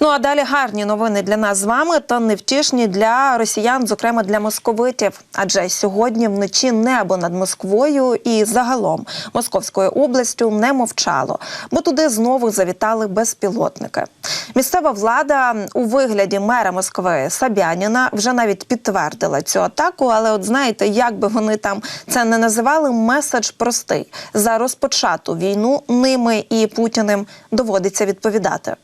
Ну а далі гарні новини для нас з вами та невтішні для росіян, зокрема для московитів. Адже сьогодні вночі небо над Москвою і загалом Московською областю не мовчало, бо туди знову завітали безпілотники. Місцева влада у вигляді мера Москви Сабяніна вже навіть підтвердила цю атаку. Але, от знаєте, як би вони там це не називали, меседж простий за розпочату війну ними і Путіним доводиться відповідати.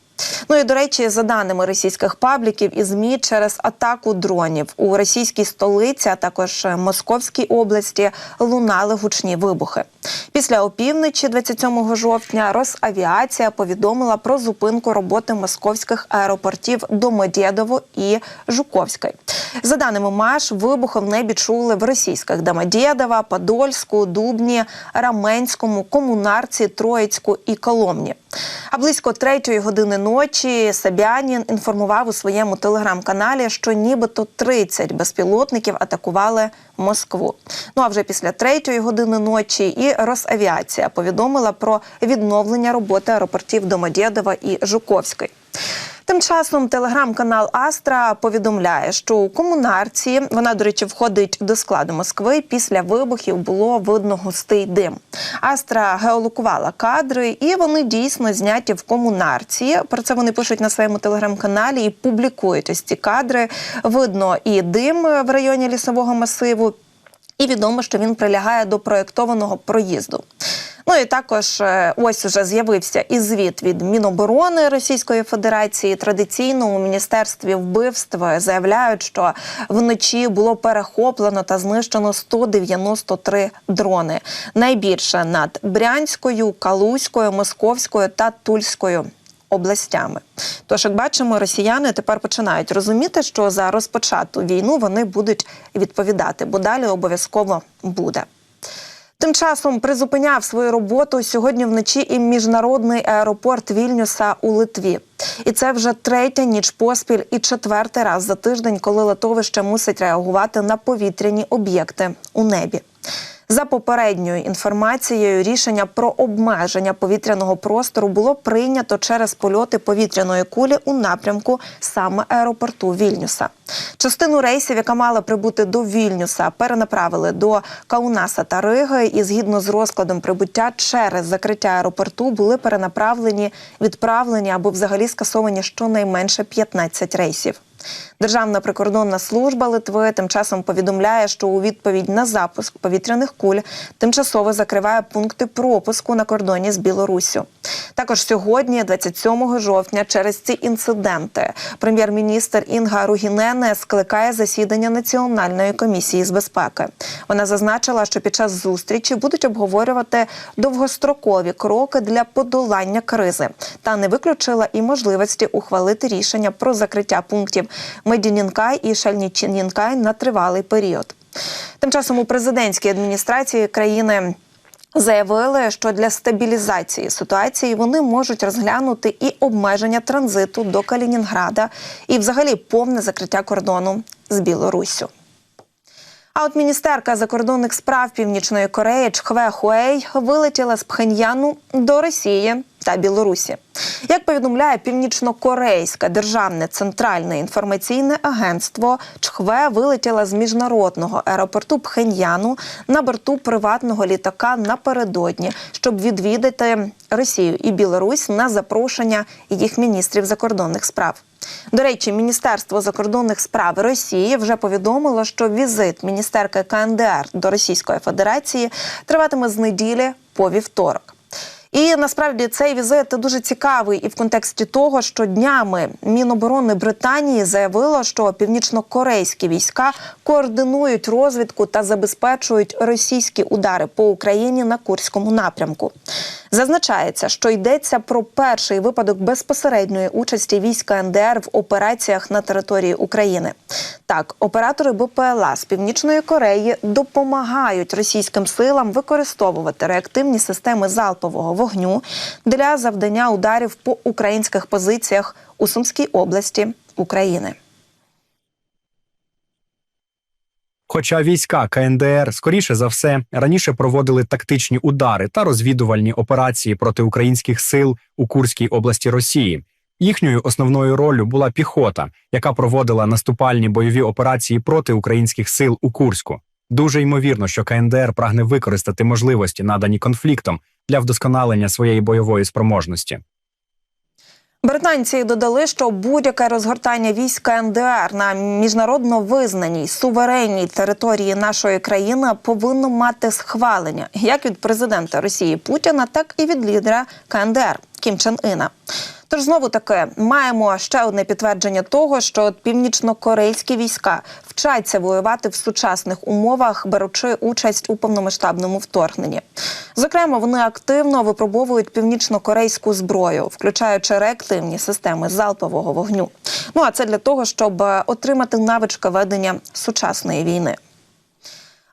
Ну і до речі, за даними російських пабліків і змі, через атаку дронів у російській столиці, а також Московській області, лунали гучні вибухи. Після опівночі, 27 жовтня, Росавіація повідомила про зупинку роботи московських аеропортів Домодєдово і Жуковської. За даними МАШ, вибухи в небі чули в російських Домодєдово, Подольську, Дубні, Раменському, Комунарці, Троїцьку і Коломні. А близько третьої години ночі Сабянін інформував у своєму телеграм-каналі, що нібито 30 безпілотників атакували Москву. Ну а вже після третьої години ночі і Росавіація повідомила про відновлення роботи аеропортів Домодєдова і Жуковської. Тим часом телеграм-канал Астра повідомляє, що у комунарці вона, до речі, входить до складу Москви. Після вибухів було видно густий дим. Астра геолокувала кадри, і вони дійсно зняті в комунарці. Про це вони пишуть на своєму телеграм-каналі і публікують ось ці кадри. Видно і дим в районі лісового масиву. І відомо, що він прилягає до проєктованого проїзду. Ну і також е, ось уже з'явився і звіт від Міноборони Російської Федерації. Традиційно у міністерстві вбивств заявляють, що вночі було перехоплено та знищено 193 дрони. Найбільше над Брянською, Калузькою, Московською та Тульською. Областями, тож, як бачимо, росіяни тепер починають розуміти, що за розпочату війну вони будуть відповідати, бо далі обов'язково буде. Тим часом призупиняв свою роботу сьогодні вночі і міжнародний аеропорт Вільнюса у Литві. І це вже третя ніч поспіль і четвертий раз за тиждень, коли литовище мусить реагувати на повітряні об'єкти у небі. За попередньою інформацією, рішення про обмеження повітряного простору було прийнято через польоти повітряної кулі у напрямку саме аеропорту Вільнюса. Частину рейсів, яка мала прибути до Вільнюса, перенаправили до Каунаса та Риги, і згідно з розкладом прибуття через закриття аеропорту були перенаправлені, відправлені або взагалі скасовані щонайменше 15 рейсів. Державна прикордонна служба Литви тим часом повідомляє, що у відповідь на запуск повітряних куль тимчасово закриває пункти пропуску на кордоні з Білоруссю. Також сьогодні, 27 жовтня, через ці інциденти, прем'єр-міністр Інга Ругінене скликає засідання Національної комісії з безпеки. Вона зазначила, що під час зустрічі будуть обговорювати довгострокові кроки для подолання кризи, та не виключила і можливості ухвалити рішення про закриття пунктів Медінінкай і Шальнічинінкай на тривалий період. Тим часом у президентській адміністрації країни. Заявили, що для стабілізації ситуації вони можуть розглянути і обмеження транзиту до Калінінграда, і, взагалі, повне закриття кордону з Білоруссю. А от міністерка закордонних справ Північної Кореї Чхве Хуей вилетіла з Пхеньяну до Росії та Білорусі. Як повідомляє північно-корейське державне центральне інформаційне агентство, Чхве вилетіла з міжнародного аеропорту Пхеньяну на борту приватного літака напередодні, щоб відвідати Росію і Білорусь на запрошення їх міністрів закордонних справ. До речі, Міністерство закордонних справ Росії вже повідомило, що візит міністерки КНДР до Російської Федерації триватиме з неділі по вівторок. І насправді цей візит дуже цікавий і в контексті того, що днями Міноборони Британії заявило, що північно-корейські війська координують розвідку та забезпечують російські удари по Україні на Курському напрямку. Зазначається, що йдеться про перший випадок безпосередньої участі військ НДР в операціях на території України. Так, оператори БПЛА з Північної Кореї допомагають російським силам використовувати реактивні системи залпового вогню для завдання ударів по українських позиціях у Сумській області України. Хоча війська КНДР, скоріше за все, раніше проводили тактичні удари та розвідувальні операції проти українських сил у Курській області Росії. Їхньою основною роллю була піхота, яка проводила наступальні бойові операції проти українських сил у Курську. Дуже ймовірно, що КНДР прагне використати можливості, надані конфліктом, для вдосконалення своєї бойової спроможності. Британці додали, що будь-яке розгортання військ НДР на міжнародно визнаній суверенній території нашої країни повинно мати схвалення як від президента Росії Путіна, так і від лідера КНДР Кім Чен Іна. Тож знову таки маємо ще одне підтвердження того, що північно-корейські війська вчаться воювати в сучасних умовах, беручи участь у повномасштабному вторгненні. Зокрема, вони активно випробовують північно-корейську зброю, включаючи реактивні системи залпового вогню. Ну а це для того, щоб е, отримати навички ведення сучасної війни.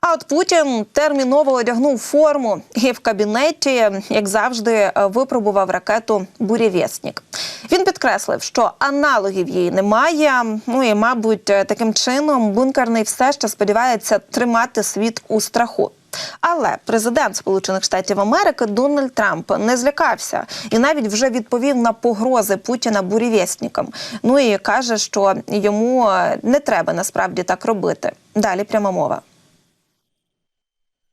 А от Путін терміново одягнув форму і в кабінеті, як завжди, випробував ракету Бурєвєснік. Він підкреслив, що аналогів її немає. Ну і, мабуть, таким чином бункерний все ще сподівається тримати світ у страху. Але президент Сполучених Штатів Америки Дональд Трамп не злякався і навіть вже відповів на погрози Путіна бурєвєснікам. Ну і каже, що йому не треба насправді так робити. Далі пряма мова.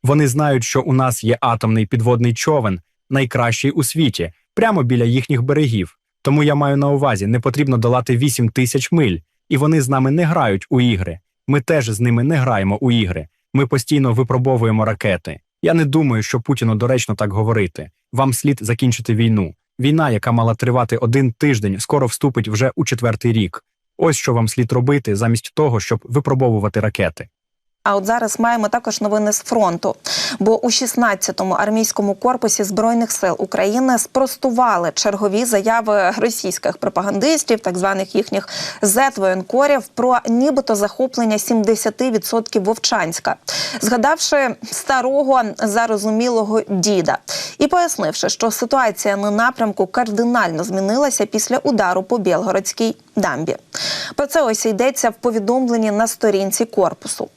Вони знають, що у нас є атомний підводний човен, найкращий у світі, прямо біля їхніх берегів. Тому я маю на увазі, не потрібно долати 8 тисяч миль, і вони з нами не грають у ігри. Ми теж з ними не граємо у ігри. Ми постійно випробовуємо ракети. Я не думаю, що Путіну доречно так говорити. Вам слід закінчити війну. Війна, яка мала тривати один тиждень, скоро вступить вже у четвертий рік. Ось що вам слід робити замість того, щоб випробовувати ракети. А от зараз маємо також новини з фронту. Бо у 16-му армійському корпусі збройних сил України спростували чергові заяви російських пропагандистів, так званих їхніх зет-воєнкорів, про нібито захоплення 70% Вовчанська, згадавши старого зарозумілого діда і пояснивши, що ситуація на напрямку кардинально змінилася після удару по Білгородській дамбі. Про це ось йдеться в повідомленні на сторінці корпусу.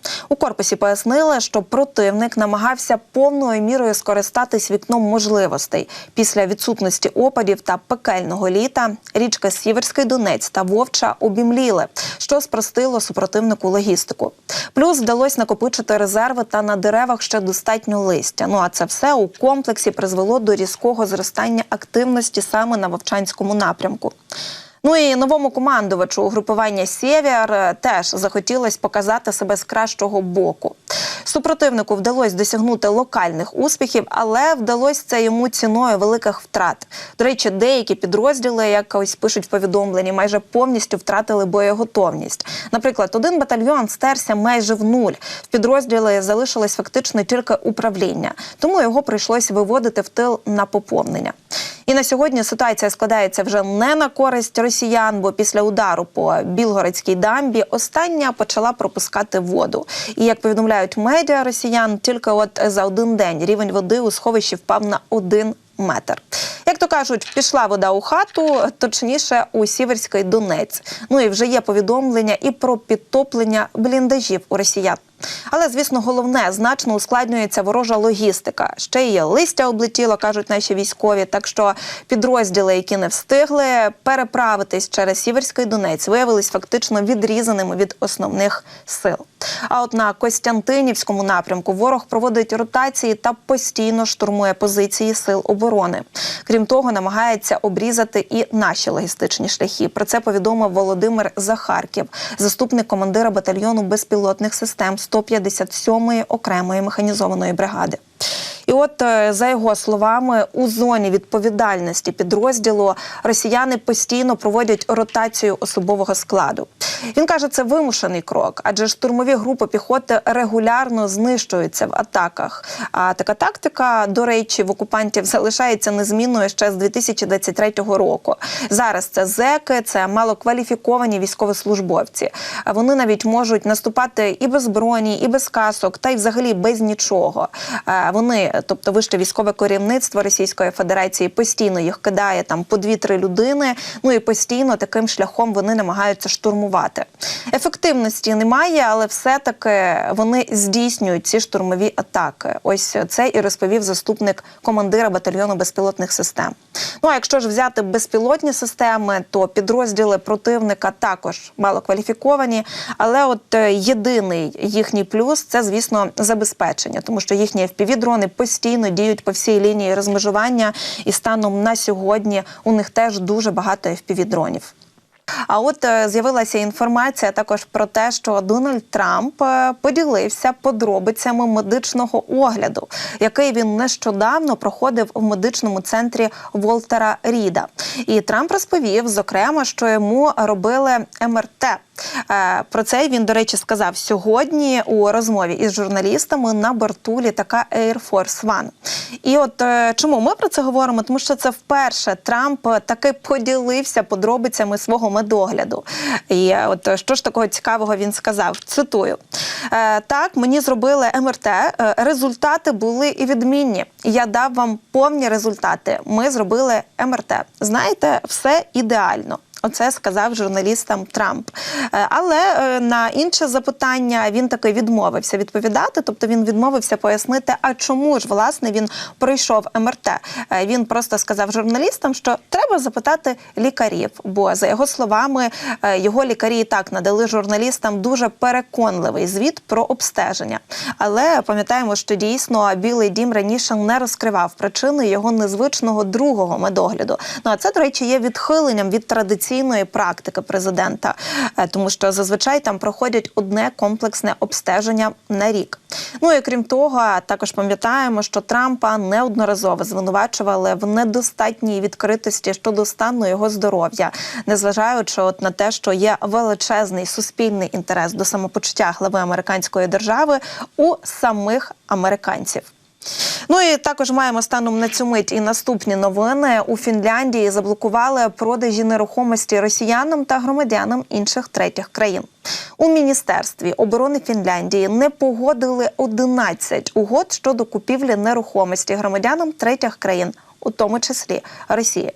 Корпусі пояснили, що противник намагався повною мірою скористатись вікном можливостей після відсутності опадів та пекельного літа. Річка Сіверський Донець та Вовча обімліли, що спростило супротивнику логістику. Плюс вдалося накопичити резерви та на деревах ще достатньо листя. Ну а це все у комплексі призвело до різкого зростання активності саме на Вовчанському напрямку. Ну і новому командувачу угрупування Сєвєр теж захотілось показати себе з кращого боку. Супротивнику вдалося досягнути локальних успіхів, але вдалося це йому ціною великих втрат. До речі, деякі підрозділи, як ось пишуть в повідомленні, майже повністю втратили боєготовність. Наприклад, один батальйон стерся майже в нуль. В підрозділі залишилось фактично тільки управління, тому його прийшлось виводити в тил на поповнення. І на сьогодні ситуація складається вже не на користь росіян, бо після удару по Білгородській дамбі остання почала пропускати воду. І як повідомляють медіа росіян, тільки от за один день рівень води у сховищі впав на один метр. Як то кажуть, пішла вода у хату, точніше у Сіверський Донець. Ну і вже є повідомлення і про підтоплення бліндажів у росіян. Але, звісно, головне значно ускладнюється ворожа логістика. Ще є листя облетіло, кажуть наші військові. Так що підрозділи, які не встигли переправитись через Сіверський Донець, виявились фактично відрізаними від основних сил. А от на Костянтинівському напрямку ворог проводить ротації та постійно штурмує позиції сил оборони. Крім того, намагається обрізати і наші логістичні шляхи. Про це повідомив Володимир Захарків, заступник командира батальйону безпілотних систем 157-ї окремої механізованої бригади. І от е, за його словами, у зоні відповідальності підрозділу росіяни постійно проводять ротацію особового складу. Він каже, це вимушений крок, адже штурмові групи піхоти регулярно знищуються в атаках. А така тактика, до речі, в окупантів залишається незмінною ще з 2023 року. Зараз це зеки, це малокваліфіковані військовослужбовці. Вони навіть можуть наступати і без броні, і без касок, та й взагалі без нічого. Е, Вони тобто вище військове керівництво Російської Федерації постійно їх кидає там по дві-три людини. Ну і постійно таким шляхом вони намагаються штурмувати. Ефективності немає, але все-таки вони здійснюють ці штурмові атаки. Ось це і розповів заступник командира батальйону безпілотних систем. Ну а якщо ж взяти безпілотні системи, то підрозділи противника також малокваліфіковані. Але от е, єдиний їхній плюс це, звісно, забезпечення, тому що їхні FPV-дрони постійно діють по всій лінії розмежування, і станом на сьогодні у них теж дуже багато FPV-дронів. А от е, з'явилася інформація також про те, що Дональд Трамп е, поділився подробицями медичного огляду, який він нещодавно проходив в медичному центрі Волтера Ріда. І Трамп розповів, зокрема, що йому робили МРТ. Е, Про це він, до речі, сказав сьогодні у розмові із журналістами на борту літака Air Force One. І от е, чому ми про це говоримо? Тому що це вперше Трамп таки поділився подробицями свого медогляду. І е, от е, що ж такого цікавого він сказав? Цитую: «Е, так, мені зробили МРТ. е, Результати були і відмінні. Я дав вам повні результати. Ми зробили МРТ. Знаєте, все ідеально. Оце сказав журналістам Трамп. Е, Але е, на інше запитання він таки відмовився відповідати. Тобто він відмовився пояснити, а чому ж власне він пройшов МРТ. Е, Він просто сказав журналістам, що треба запитати лікарів. Бо за його словами, його лікарі і так надали журналістам дуже переконливий звіт про обстеження. Але пам'ятаємо, що дійсно Білий Дім раніше не розкривав причини його незвичного другого медогляду. Ну а це, до речі, є відхиленням від традиційної практики президента, е, тому що зазвичай там проходять одне комплексне обстеження на рік. Ну і крім того, також пам'ятаємо, що Трампа неодноразово звинувачували в недостатній відкритості щодо стану його здоров'я, незважаючи от на те, що є величезний суспільний інтерес до самопочуття глави американської держави у самих американців. Ну і також маємо станом на цю мить і наступні новини. У Фінляндії заблокували продажі нерухомості росіянам та громадянам інших третіх країн. У міністерстві оборони Фінляндії не погодили 11 угод щодо купівлі нерухомості громадянам третіх країн, у тому числі Росії.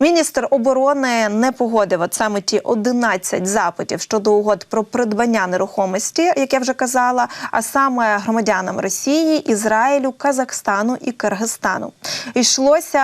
Міністр оборони не погодив от саме ті 11 запитів щодо угод про придбання нерухомості, як я вже казала, а саме громадянам Росії, Ізраїлю, Казахстану і Киргизстану. Йшлося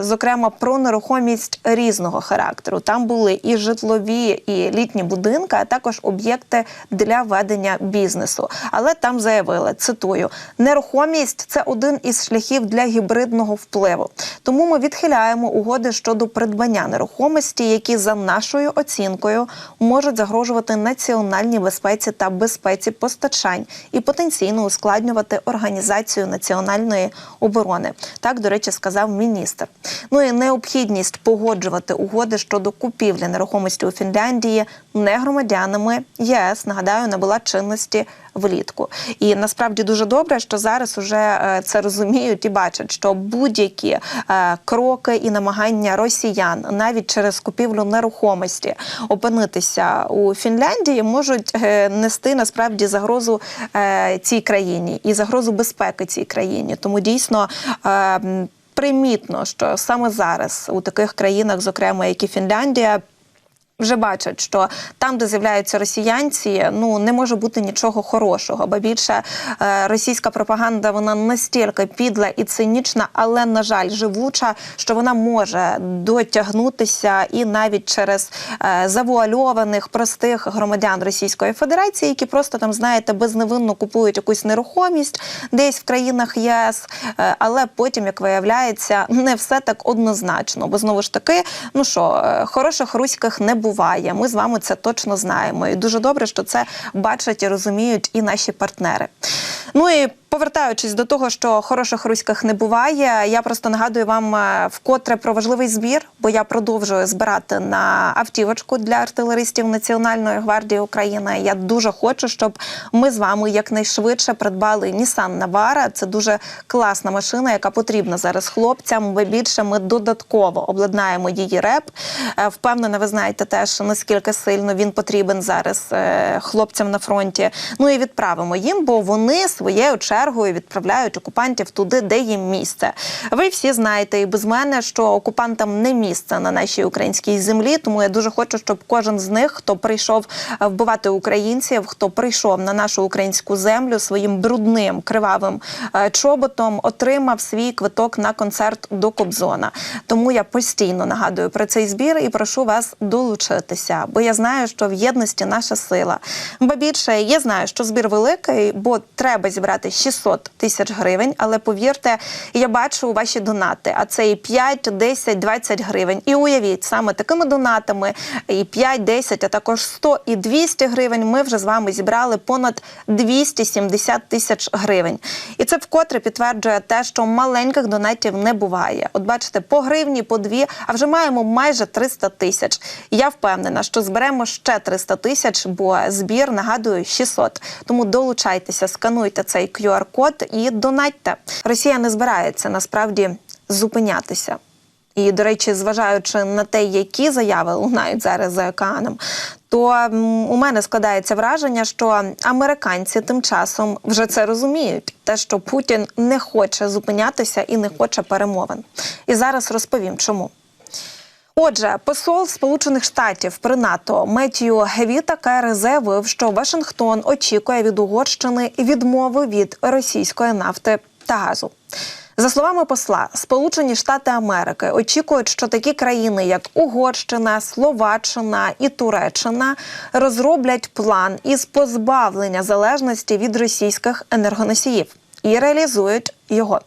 зокрема про нерухомість різного характеру. Там були і житлові, і літні будинки, а також об'єкти для ведення бізнесу. Але там заявили, цитую: нерухомість це один із шляхів для гібридного впливу. Тому ми відхиляємо угоди щодо придбання нерухомості, які за нашою оцінкою можуть загрожувати національній безпеці та безпеці постачань і потенційно ускладнювати організацію національної оборони. Так, до речі, сказав міністр. Ну і необхідність погоджувати угоди щодо купівлі нерухомості у Фінляндії не громадянами ЄС. Нагадаю, набула чинності влітку. І насправді дуже добре, що зараз уже е, це розуміють і бачать, що будь-які е, кроки і намагання росіян навіть через купівлю нерухомості опинитися у Фінляндії можуть е, нести насправді загрозу цій країні і загрозу безпеки цій країні. Тому дійсно. Примітно, що саме зараз у таких країнах, зокрема як і Фінляндія, вже бачать, що там, де з'являються росіянці, ну не може бути нічого хорошого. Бо більше е, російська пропаганда вона настільки підла і цинічна, але на жаль, живуча, що вона може дотягнутися і навіть через е, завуальованих простих громадян Російської Федерації, які просто там знаєте безневинно купують якусь нерухомість десь в країнах ЄС, е, але потім, як виявляється, не все так однозначно. Бо знову ж таки, ну що, хороших руських не буває. Ми з вами це точно знаємо. І дуже добре, що це бачать і розуміють і наші партнери. Ну і повертаючись до того, що хороших руських не буває, я просто нагадую вам е, вкотре про важливий збір, бо я продовжую збирати на автівочку для артилеристів Національної гвардії України. Я дуже хочу, щоб ми з вами якнайшвидше придбали Nissan Navara. Це дуже класна машина, яка потрібна зараз хлопцям. Бо більше ми додатково обладнаємо її реп. Е, Впевнена, ви знаєте теж наскільки сильно він потрібен зараз е, хлопцям на фронті. Ну і відправимо їм, бо вони своєю чергою чергою відправляють окупантів туди, де їм місце. Ви всі знаєте і без мене, що окупантам не місце на нашій українській землі. Тому я дуже хочу, щоб кожен з них, хто прийшов вбивати українців, хто прийшов на нашу українську землю своїм брудним кривавим е, чоботом, отримав свій квиток на концерт до Кобзона. Тому я постійно нагадую про цей збір і прошу вас долучитися, бо я знаю, що в єдності наша сила. Ба більше я знаю, що збір великий, бо треба зібрати 600 тисяч гривень. Але повірте, я бачу ваші донати. А це і 5, 10, 20 гривень. І уявіть, саме такими донатами і 5, 10, а також 100 і 200 гривень. Ми вже з вами зібрали понад 270 тисяч гривень. І це вкотре підтверджує те, що маленьких донатів не буває. От бачите, по гривні, по дві, а вже маємо майже 300 тисяч. Я впевнена, що зберемо ще 300 тисяч, бо збір нагадую 600. Тому долучайтеся, скануйте цей QR-код і донатьте. Росія не збирається насправді зупинятися. І, до речі, зважаючи на те, які заяви лунають зараз за океаном, то у мене складається враження, що американці тим часом вже це розуміють, те, що Путін не хоче зупинятися і не хоче перемовин. І зараз розповім, чому. Отже, посол Сполучених Штатів при НАТО Меттію Гевітакер заявив, що Вашингтон очікує від Угорщини відмови від російської нафти та газу. За словами посла, Сполучені Штати Америки очікують, що такі країни, як Угорщина, Словаччина і Туреччина, розроблять план із позбавлення залежності від російських енергоносіїв і реалізують його.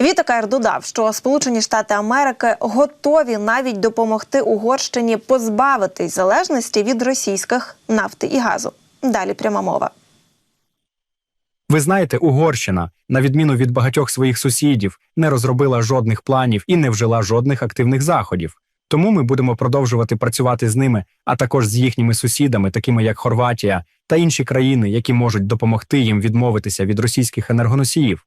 Вітакер додав, що Сполучені Штати Америки готові навіть допомогти Угорщині позбавитись залежності від російських нафти і газу. Далі пряма мова. Ви знаєте, Угорщина, на відміну від багатьох своїх сусідів, не розробила жодних планів і не вжила жодних активних заходів. Тому ми будемо продовжувати працювати з ними, а також з їхніми сусідами, такими як Хорватія та інші країни, які можуть допомогти їм відмовитися від російських енергоносіїв.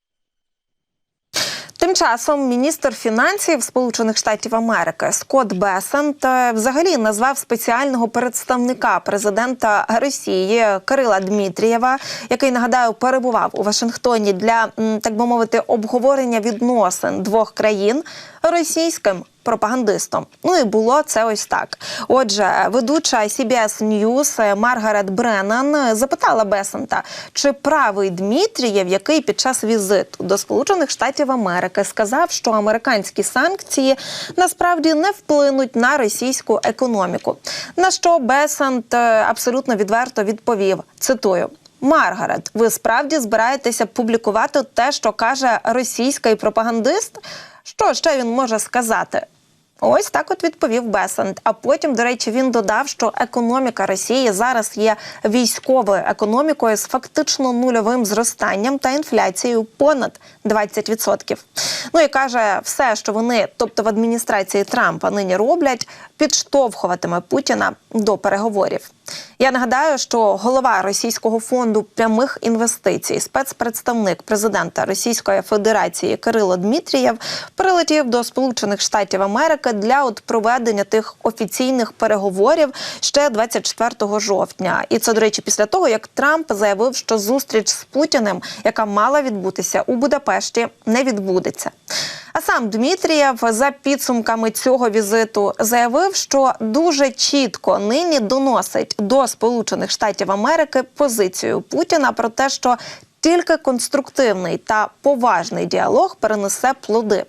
Часом міністр фінансів Сполучених Штатів Америки Скотт Бесент взагалі назвав спеціального представника президента Росії Кирила Дмітрієва, який нагадаю перебував у Вашингтоні для так би мовити обговорення відносин двох країн російським. Пропагандистом, ну і було це ось так. Отже, ведуча CBS News Маргарет Бреннан запитала Бесента, чи правий Дмитрієв, який під час візиту до Сполучених Штатів Америки сказав, що американські санкції насправді не вплинуть на російську економіку. На що Бесент е, абсолютно відверто відповів: цитую. Маргарет, ви справді збираєтеся публікувати те, що каже російський пропагандист? Що ще він може сказати? Ось так от відповів Бесант. А потім, до речі, він додав, що економіка Росії зараз є військовою економікою з фактично нульовим зростанням та інфляцією понад 20%. Ну і каже, все, що вони, тобто в адміністрації Трампа, нині роблять, підштовхуватиме Путіна до переговорів. Я нагадаю, що голова Російського фонду прямих інвестицій, спецпредставник президента Російської Федерації Кирило Дмитрієв прилетів до Сполучених Штатів Америки для от проведення тих офіційних переговорів ще 24 жовтня. І це, до речі, після того як Трамп заявив, що зустріч з Путіним, яка мала відбутися у Будапешті, не відбудеться. А сам Дмитрієв за підсумками цього візиту заявив, що дуже чітко нині доносить до Сполучених Штатів Америки позицію Путіна про те, що тільки конструктивний та поважний діалог перенесе плоди.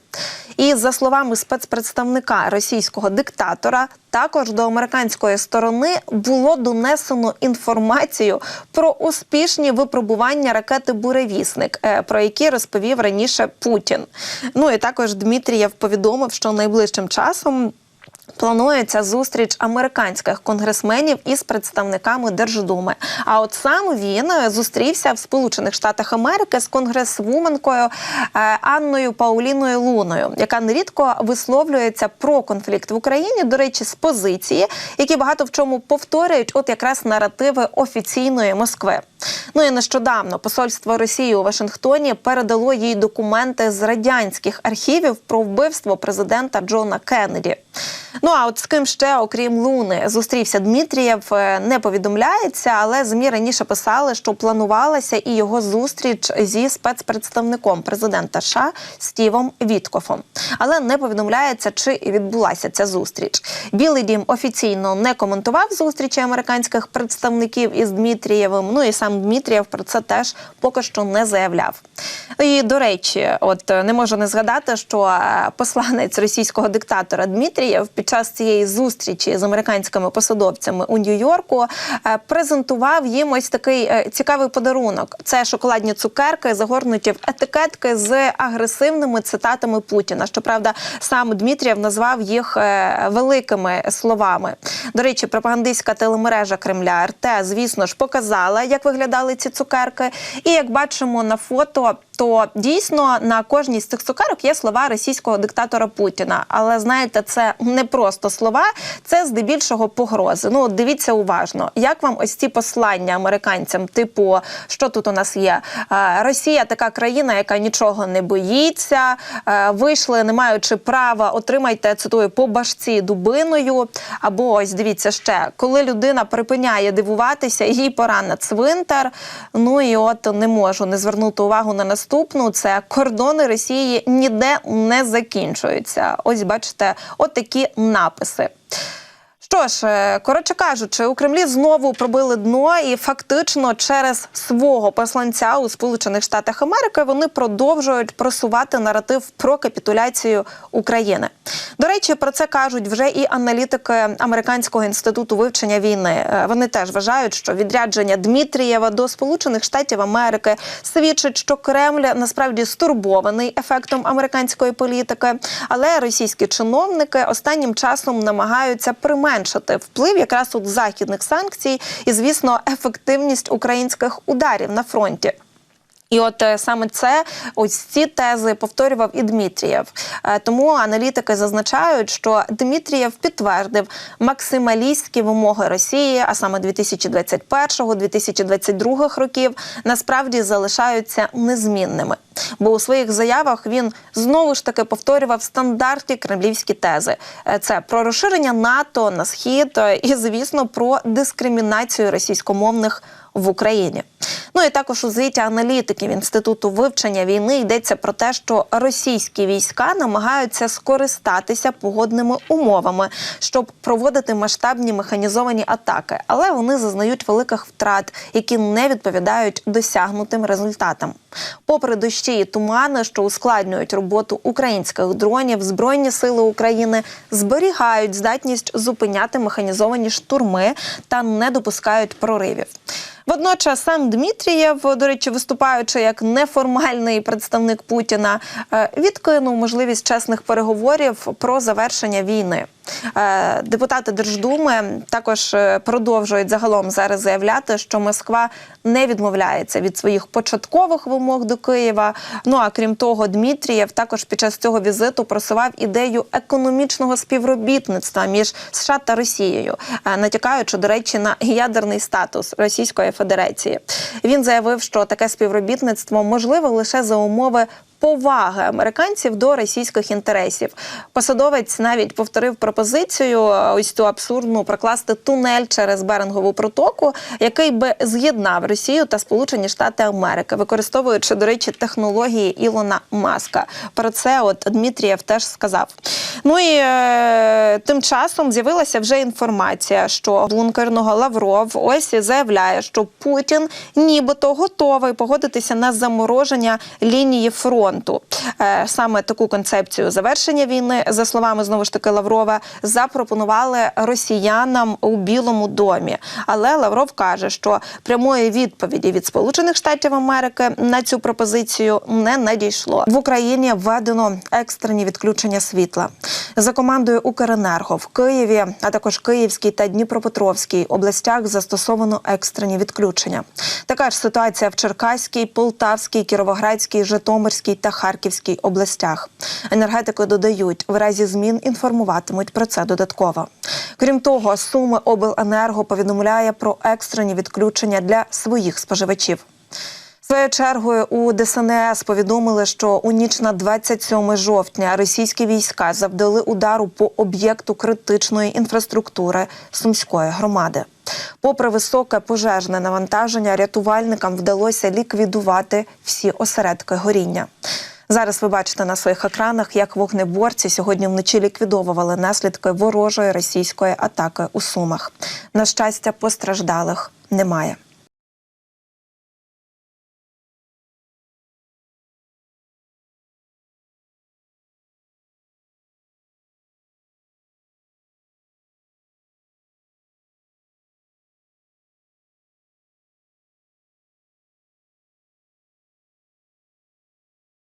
І за словами спецпредставника російського диктатора, також до американської сторони було донесено інформацію про успішні випробування ракети Буревісник, е, про які розповів раніше Путін. Ну і також Дмитрієв повідомив, що найближчим часом. Планується зустріч американських конгресменів із представниками Держдуми. А от сам він е, зустрівся в Сполучених Штатах Америки з конгресвуменкою е, Анною Пауліною Луною, яка нерідко висловлюється про конфлікт в Україні. До речі, з позиції, які багато в чому повторюють, от якраз наративи офіційної Москви. Ну і нещодавно посольство Росії у Вашингтоні передало їй документи з радянських архівів про вбивство президента Джона Кеннеді. Ну а от з ким ще, окрім Луни, зустрівся Дмитрієв, е, не повідомляється, але змі раніше писали, що планувалася і його зустріч зі спецпредставником президента США Стівом Віткофом. Але не повідомляється, чи відбулася ця зустріч. Білий дім офіційно не коментував зустрічі американських представників із Дмитрієвим. Ну і сам Дмитрієв про це теж поки що не заявляв. І до речі, от е, не можу не згадати, що е, посланець російського диктатора Дмитрієв під час цієї зустрічі з американськими посадовцями у Нью-Йорку е, презентував їм ось такий е, цікавий подарунок. Це шоколадні цукерки, загорнуті в етикетки з агресивними цитатами Путіна. Щоправда, сам Дмитрієв назвав їх е, великими словами. До речі, пропагандистська телемережа Кремля РТ, звісно ж, показала, як виглядали ці цукерки. І як бачимо на фото, то дійсно на кожній з цих цукерок є слова російського диктатора Путіна. Але знаєте, це не просто слова, це здебільшого погрози. Ну, дивіться уважно, як вам ось ці послання американцям, типу, що тут у нас є? Е, Росія така країна, яка нічого не боїться. е, Вийшли, не маючи права, отримайте цитую по башці дубиною. Або ось дивіться ще, коли людина припиняє дивуватися, їй пора на цвинтар. Ну і от не можу не звернути увагу на наступну. Це кордони Росії ніде не закінчуються. Ось бачите, от написи. Що ж, е, коротше кажучи, у Кремлі знову пробили дно, і фактично через свого посланця у Сполучених Штатах Америки вони продовжують просувати наратив про капітуляцію України. До речі, про це кажуть вже і аналітики Американського інституту вивчення війни. Е, Вони теж вважають, що відрядження Дмитрієва до Сполучених Штатів Америки свідчить, що Кремль насправді стурбований ефектом американської політики, але російські чиновники останнім часом намагаються применшити вплив якраз от західних санкцій і, звісно, ефективність українських ударів на фронті. І от е, саме це ось ці тези повторював і Дмитрієв. Е, Тому аналітики зазначають, що Дмитрієв підтвердив максималістські вимоги Росії, а саме 2021-2022 років, насправді залишаються незмінними. Бо у своїх заявах він знову ж таки повторював стандартні кремлівські тези: Е, це про розширення НАТО на схід і, звісно, про дискримінацію російськомовних в Україні. Ну і також у звіті аналітиків інституту вивчення війни йдеться про те, що російські війська намагаються скористатися погодними умовами, щоб проводити масштабні механізовані атаки, але вони зазнають великих втрат, які не відповідають досягнутим результатам. Попри дощі і тумани, що ускладнюють роботу українських дронів, збройні сили України зберігають здатність зупиняти механізовані штурми та не допускають проривів. Водночас сам Дмитрієв, до речі, виступаючи як неформальний представник Путіна, е, відкинув можливість чесних переговорів про завершення війни. Е, Депутати Держдуми також е, продовжують загалом зараз заявляти, що Москва не відмовляється від своїх початкових вимог до Києва. Ну а крім того, Дмитрієв також під час цього візиту просував ідею економічного співробітництва між США та Росією, е, натякаючи, до речі, на ядерний статус Російської Федерації. Він заявив, що таке співробітництво можливе лише за умови. Поваги американців до російських інтересів. Посадовець навіть повторив пропозицію е, ось цю абсурдну прокласти тунель через Берингову протоку, який би з'єднав Росію та Сполучені Штати Америки, використовуючи, до речі, технології Ілона Маска. Про це от Дмитрієв теж сказав. Ну і е, тим часом з'явилася вже інформація, що бункерного Лавров ось заявляє, що Путін нібито готовий погодитися на замороження лінії фронту. Е, саме таку концепцію завершення війни, за словами знову ж таки Лаврова, запропонували росіянам у Білому домі. Але Лавров каже, що прямої відповіді від Сполучених Штатів Америки на цю пропозицію не надійшло. В Україні введено екстрені відключення світла. За командою Укренерго в Києві, а також Київській та Дніпропетровській областях застосовано екстрені відключення. Така ж ситуація в Черкаській, Полтавській, Кіровоградській, Житомирській та Харківській областях. Енергетики додають, в разі змін інформуватимуть про це додатково. Крім того, Суми обленерго повідомляє про екстрені відключення для своїх споживачів. Своєю чергою у ДСНС повідомили, що у ніч на 27 жовтня російські війська завдали удару по об'єкту критичної інфраструктури Сумської громади. Попри високе пожежне навантаження, рятувальникам вдалося ліквідувати всі осередки горіння. Зараз ви бачите на своїх екранах, як вогнеборці сьогодні вночі ліквідовували наслідки ворожої російської атаки у Сумах. На щастя, постраждалих немає.